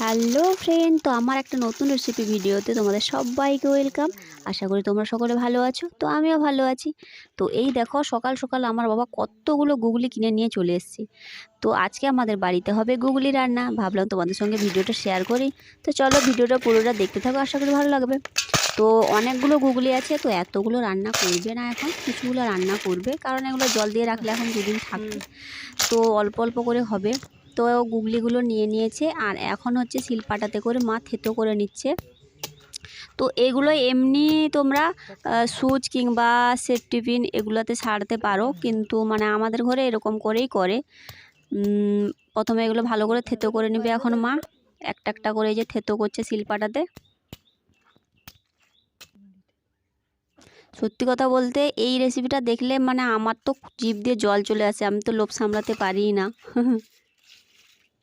Hello friend তো আমার একটা নতুন রেসিপি ভিডিওতে তোমাদের সবাইকে ওয়েলকাম। আশা করি তোমরা সকলে ভালো আছো তো আমিও ভালো আছি। তো এই দেখো সকাল সকাল আমার বাবা কতগুলো গুগলি কিনে নিয়ে চলে এসেছি। তো আজকে আমাদের বাড়িতে হবে গুগলি রান্না। ভাবলাম তোমাদের সঙ্গে ভিডিওটা শেয়ার করি। তো চলো ভিডিওটা পুরোটা দেখতে থাকো আশা করি ভালো লাগবে। তো অনেকগুলো গুগলি আছে তো এতগুলো রান্না করবে না এখন কিছুগুলো রান্না করবে। কারণ এগুলো জল দিয়ে রাখলে এখন দুদিন থাকবে। তো অল্প অল্প করে হবে। তো গুগলিগুলো নিয়ে নিয়েছে আর এখন হচ্ছে শিলপাটাতে করে মা থেতো করে নিচ্ছে। তো এগুলো এমনি তোমরা সুচ কিংবা সেফটি পিন এগুলোতে ছাড়তে পারো, কিন্তু মানে আমাদের ঘরে এরকম করেই করে। প্রথমে এগুলো ভালো করে থেতো করে নেবে এখন মা। একটা একটা করে যে থেতো করছে শিলপাটাতে। সত্যি কথা বলতে এই রেসিপিটা দেখলে মানে আমার তো জিভ দিয়ে জল চলে আসে, আমি তো লোভ সামলাতে পারি না।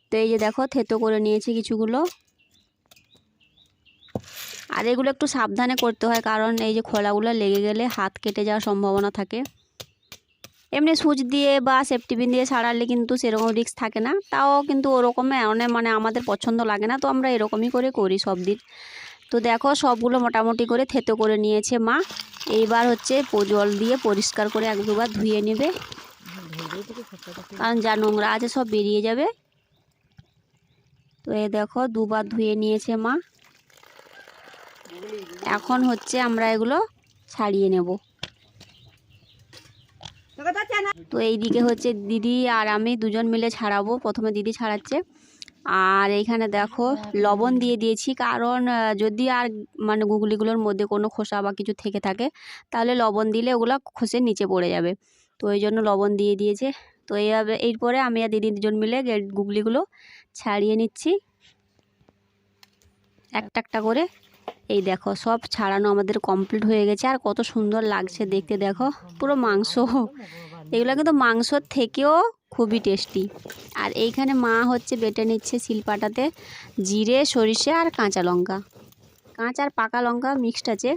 তো এই যে দেখো, থেতো করে নিয়েছি কিছুগুলো। আর এগুলো একটু সাবধানে করতে হয়, কারণ এই যে খোলাগুলো লেগে গেলে হাত কেটে যাওয়ার সম্ভাবনা থাকে। এমনি সুচ দিয়ে বা সেফটি পিন দিয়ে সারালে কিন্তু সেরকম রিস্ক থাকে না। তাও কিন্তু ওরকমই অনেক মানে আমাদের পছন্দ লাগে না, তো আমরা এরকমই করে করি সব দিন। তো দেখো, সবগুলো মোটামুটি করে থেতো করে নিয়েছে মা। এইবার হচ্ছে জল দিয়ে পরিষ্কার করে এক দুবার ধুয়ে নেবে। কারণ যা নোংরা আছে সব বেরিয়ে যাবে। তো এই দেখো দুবার ধুয়ে নিয়েছে মা। এখন হচ্ছে আমরা এগুলো ছাড়িয়ে নেব। তো এইদিকে হচ্ছে দিদি আর আমি দুজন মিলে ছাড়াবো। প্রথমে দিদি ছাড়াচ্ছে। আর এইখানে দেখো লবণ দিয়ে দিয়েছি। কারণ যদি আর মানে গুগলিগুলোর মধ্যে কোনো খোসা বা কিছু থেকে থাকে, তাহলে লবণ দিলে ওগুলো খসে নিচে পড়ে যাবে। তো এই জন্য লবণ দিয়ে দিয়েছে। তো এইভাবে, এরপরে আমি আর দিদি দুজন মিলে গুগলিগুলো ছাড়িয়ে নিচ্ছি। একটা একটা করে। এই দেখো, সব ছাড়ানো আমাদের কমপ্লিট হয়ে গেছে। আর কত সুন্দর লাগছে দেখতে, দেখো। পুরো মাংস। এগুলো কিন্তু মাংসর থেকেও খুবই টেস্টি আর এইখানে মা হচ্ছে বেটে নিচ্ছে শিলপাটাতে জিরে, সরিষে আর কাঁচা লঙ্কা। কাঁচা আর পাকা লঙ্কা মিক্সড আছে।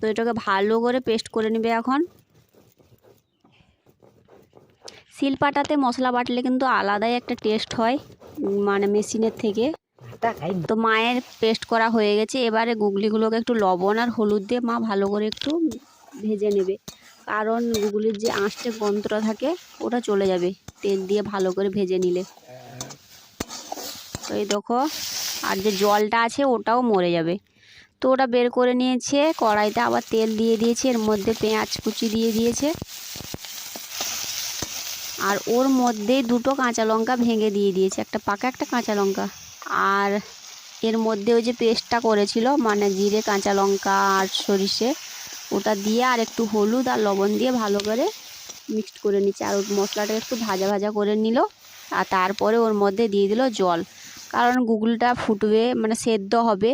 তো এটাকে ভালো করে পেস্ট করে নেবে এখন। শিলপাটাতে মশলা বাটলে কিন্তু আলাদাই একটা টেস্ট হয় মানে মেশিনের থেকে। তো মায়ের পেস্ট করা হয়ে গেছে। এবারে গুগলিগুলোকে একটু লবণ আর হলুদ দিয়ে মা ভালো করে একটু ভেজে নেবে। কারণ গুগলির যে আঁশটে গন্ধটা থাকে, ওটা চলে যাবে তেল দিয়ে ভালো করে ভেজে নিলে। তো এই দেখো, আর যে জলটা আছে, ওটাও মরে যাবে। তো ওটা বের করে নিয়েছে, কড়াইতে আবার তেল দিয়ে দিয়েছে, এর মধ্যে পেঁয়াজ কুচি দিয়ে দিয়েছে। আর ওর মধ্যেই দুটো কাঁচা লঙ্কা ভেঙে দিয়ে দিয়েছে, একটা পাকা, একটা কাঁচা লঙ্কা। আর এর মধ্যে ওই যে পেস্টটা করেছিল মানে জিরে, কাঁচা লঙ্কা আর সরিষে, ওটা দিয়ে আর একটু হলুদ আর লবণ দিয়ে ভালো করে মিক্সড করে নিচ্ছে। আর ওর মশলাটা একটু ভাজা ভাজা করে নিল, আর তারপরে ওর মধ্যে দিয়ে দিল জল। কারণ গুগলটা ফুটবে মানে সেদ্ধ হবে।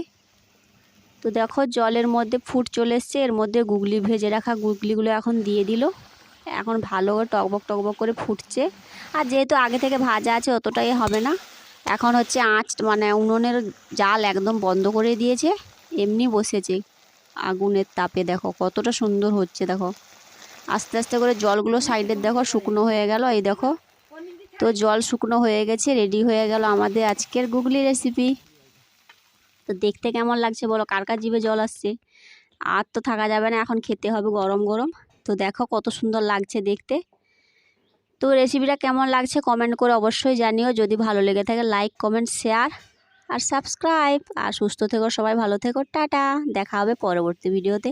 তো দেখো, জলের মধ্যে ফুট চলে এসছে, এর মধ্যে গুগলি ভেজে রাখা গুগলিগুলো এখন দিয়ে দিল। এখন ভালো টকবক টকবক করে ফুটছে। আর যেহেতু আগে থেকে ভাজা আছে, অতটাই হবে না। এখন হচ্ছে আঁচ মানে উনুনের জাল একদম বন্ধ করে দিয়েছে। এমনি বসেছে। আগুনের তাপে দেখো, কতটা সুন্দর হচ্ছে, দেখো। আস্তে আস্তে করে জলগুলো সাইডের দেখো, শুকনো হয়ে গেল। এই দেখো, তো জল শুকনো হয়ে গেছে, রেডি হয়ে গেল আমাদের আজকের গুগলি রেসিপি। তো দেখতে কেমন লাগছে বলো? কার কার জিভে জল আসছে? আর তো থাকা যাবে না, এখন খেতে হবে গরম গরম। তো দেখো কত সুন্দর লাগছে দেখতে। তো রেসিপিটা কেমন লাগছে কমেন্ট করে অবশ্যই জানিও। যদি ভালো লেগে থাকে লাইক কমেন্ট শেয়ার আর সাবস্ক্রাইব আর সুস্থ থেকো, সবাই ভালো থেকো। টাটা। দেখা হবে পরবর্তী ভিডিওতে